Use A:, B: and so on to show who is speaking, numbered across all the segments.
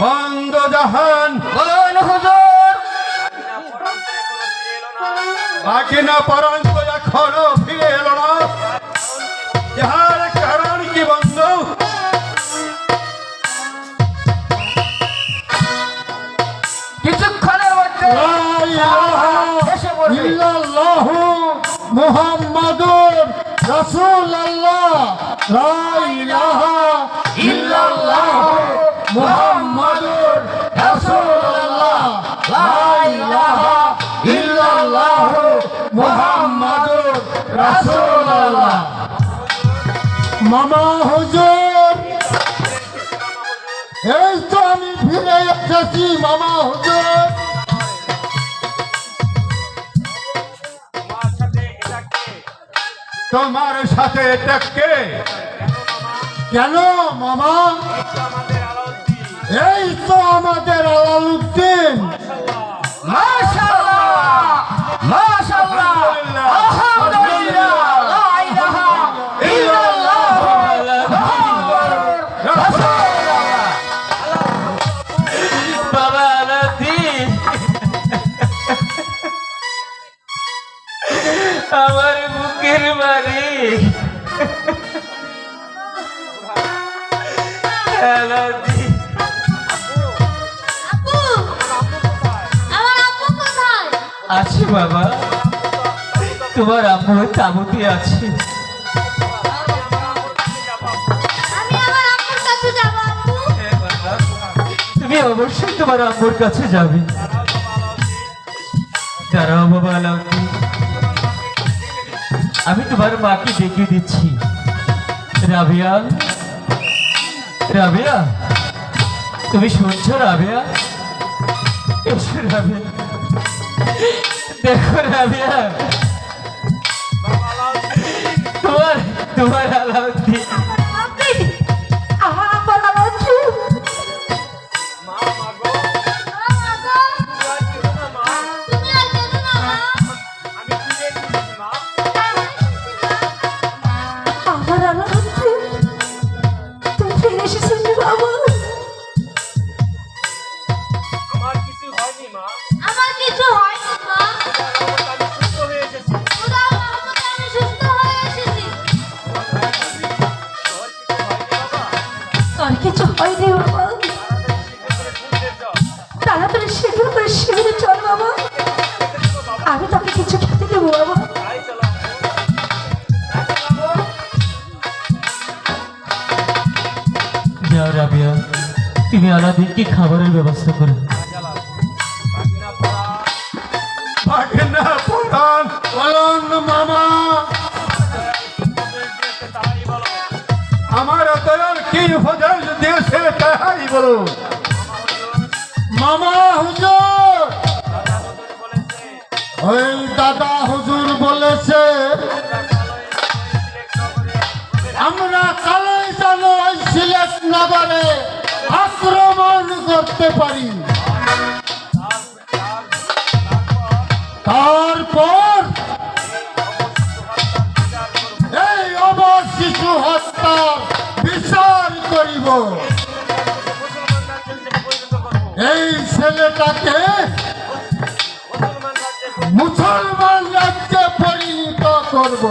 A: বন্ধ জাহান
B: বলুন হুজুর।
A: বাকি না পরন্ত এখনও ফিরে এলো না। যাহার কারণ কি বন্ধু?
B: কিছুক্ষণের মধ্যে পড়বে
C: ইল্লাল্লাহু মুহাম্মাদুর রাসূলুল্লাহ লা ইলাহা
B: ইল্লাল্লাহ
C: মুহাম্মাদুর রাসূলুল্লাহ লা ইলাহা ইল্লাল্লাহ মুহাম্মাদুর রাসূলুল্লাহ মামা হুজুর এই তো আমি ফিরে এসেছি মামা হুজুর
A: তোমার সাথে এটা কে?
C: কেন মামা? এই তো আমাদের আলালউদ্দিন
B: মাশাআল্লাহ মাশাআল্লাহ।
D: আছে বাবা। তোমার আম্মু তাবুতে আছে। হ্যাঁ তুমি অবশ্যই তোমার আম্মুর কাছে যাবে। দাঁড়াও বাবা আলাউদ্দিন আমি তোমার মাকে দেখিয়ে দিচ্ছি। রাবিয়া। রাবিয়া। তুমি শুনছো রাবিয়া? এসো রাবিয়া। দেখো রাবিয়া তোমার তোমার আলাউদ্দিন।
E: আমার আলাদা তুমি রে বাবা।
F: কিছু
E: খেতে দেবো বাবা।
F: তাই চলো
D: যাও রাবিয়া তুমি আলাদিনকে খাবারের ব্যবস্থা করো।
C: মামা।
A: আমার দয়াল কি উপদেশ দিয়েছে তাহাই বলুন
C: মামা হুজুর ওই দাদা হুজুর বলেছে, আমরা কালাই জানো ওই সিলেট নগরে আক্রমণ করতে পারি। তারপর এই অবর শিশু হত্যার বিচার করিব। এই ছেলেটাকে মুসলমান রাজ্যে পরিণত করব।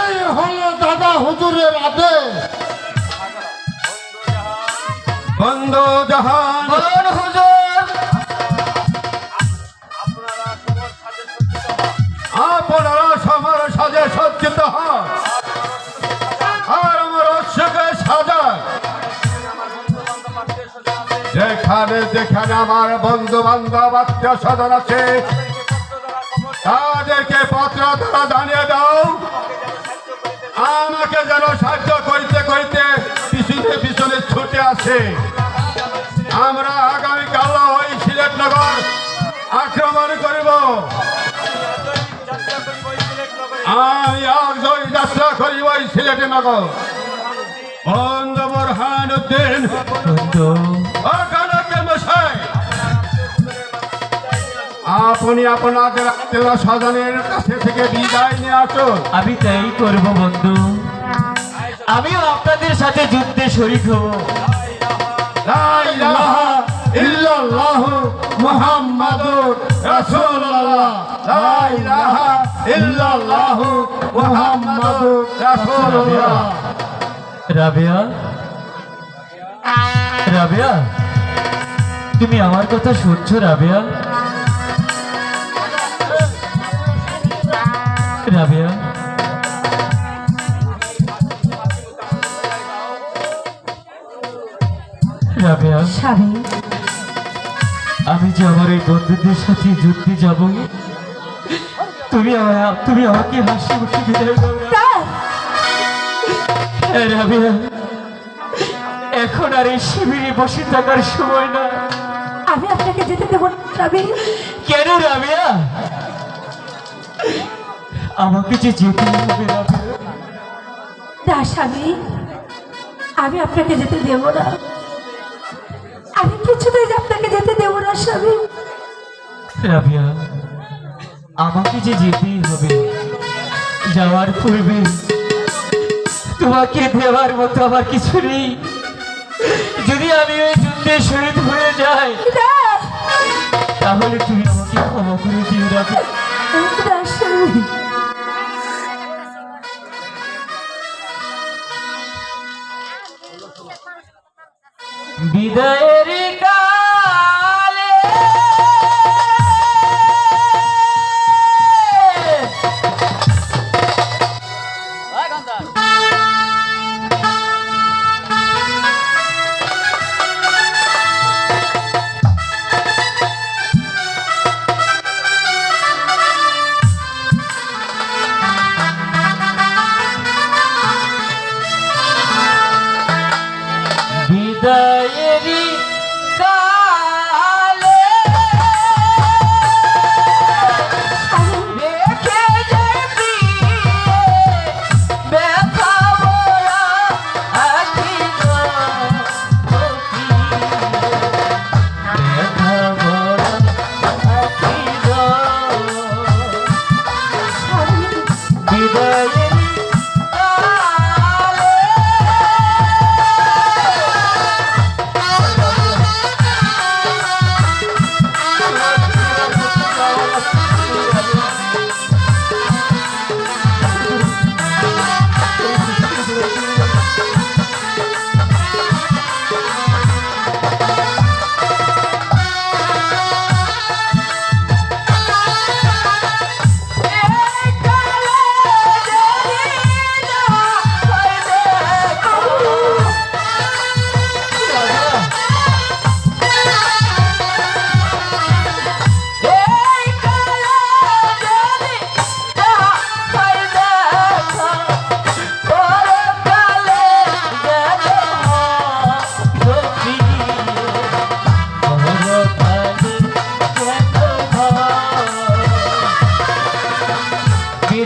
C: এই হলো দাদা হুজুরের আদেশ।
A: বন্ধ জাহান।
B: হুজুর।
A: আপনারা সবার সাজে সজ্জিত হন। আর আমার অশ্বকে সাজায় যেখানে যেখানে আমার বন্ধু বান্ধব আত্মীয় স্বজন আছে তাদেরকে পত্র দ্বারা জানিয়ে দাও। আমাকে যেন সাহায্য করিতে করিতে পিছনে পিছনে ছুটে আসে। আমরা আগামীকাল ওই সিলেট নগর আক্রমণ করিব। আমি আর যাত্রা করিব ওই সিলেটে নগর বন্ধ। বোরহান উদ্দিন আপনি আপনাদের আত্মীয় স্বজনের কাছে থেকে বিদায় নিয়ে আসুন।
D: আমি তাই করব বন্ধু। আমিও আপনাদের সাথে যুদ্ধে শরিক হব।
A: লা ইলাহা ইল্লাল্লাহু মুহাম্মাদুর রাসূলুল্লাহ। লা ইলাহা ইল্লাল্লাহু মুহাম্মাদুর রাসূলুল্লাহ।
D: রাবেয়া? রাবেয়া? তুমি আমার কথা শুনছো রাবেয়া?
E: স্বামী
D: আমি যে আমার এই বন্ধুদের সাথে যুদ্ধে যাব তুমি তুমি আমাকে হাসি মুখে বিদায় হ্যাঁ, রাবেয়া। এখন আর এই শিবিরে বসে থাকার সময় না।
E: আমি আপনাকে যেতে দেবো না
D: কেন রাবেয়া? আমাকে যে যেতে হবে
E: না। স্বামী আমি আপনাকে যেতে দেব না। আমি কিছুতেই আপনাকে যেতে দেব না স্বামী।
D: রাবিয়া আমাকে যে যেতেই হবে যাওয়ার পূর্বে তোমাকে দেওয়ার মতো আমার কিছু নেই। যদি আমি ওই যুদ্ধে শহীদ হয়ে যাই তাহলে তুমি আমাকে ক্ষমা করে দিও রাবে
E: Música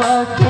E: Baba.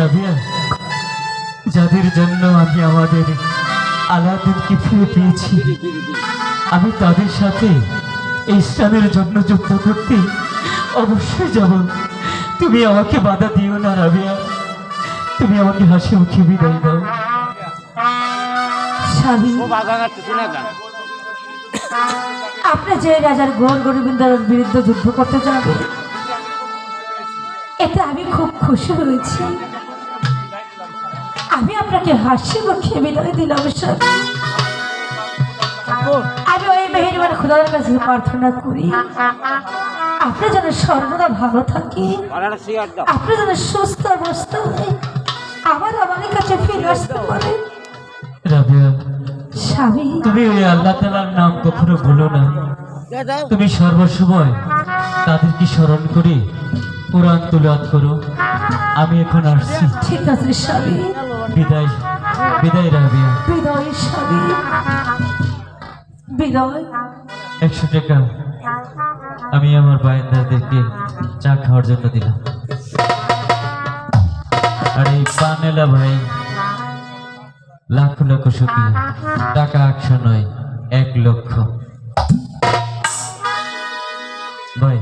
D: রাবিয়া যাদের জন্য আমি আমাদের আলাদিনকে ফিরে পেয়েছি আমি তাদের সাথে ইসলামের জন্য যুদ্ধ করতে অবশ্যই যাব। তুমি আমাকে বাধা দিও না রাবিয়া। তুমি আমাকে হাসি মুখে বিদায় দাও।
E: স্বামী আপনি যে রাজার গোল গোবিন্দার বিরুদ্ধে যুদ্ধ করতে যাবেন এতে আমি খুব খুশি হয়েছি। আমি আপনাকে হাসি মুখে বিদায় দিলাম স্বামী আমি ওই মেহেরবান খোদার কাছে প্রার্থনা করি। আপনি যেন সর্বদা ভালো থাকি আপনি যেন সুস্থ অবস্থা হয়ে আবার আমাদের কাছে ফিরে আসতে পারেন। স্বামী।
D: তুমি ওই আল্লাহ তালার নাম কখনো ভুলো না। তুমি সর্বসময় তাদেরকে স্মরণ করে। কোরআন তুলাত করো। আমি এখন আসছি।
E: ঠিক আছে স্বামী।
D: বিদায় বিদায় রাবিয়া
E: বিদায় স্বামী বিদায়।
D: একশো টাকা আমি আমার বায়ন্দাদেরকে চা খাওয়ার জন্য দিলাম। আর এই পানেলা ভাই লাখ লক্ষ শুক্রিয়া টাকা একশো নয় এক লক্ষ। ভাই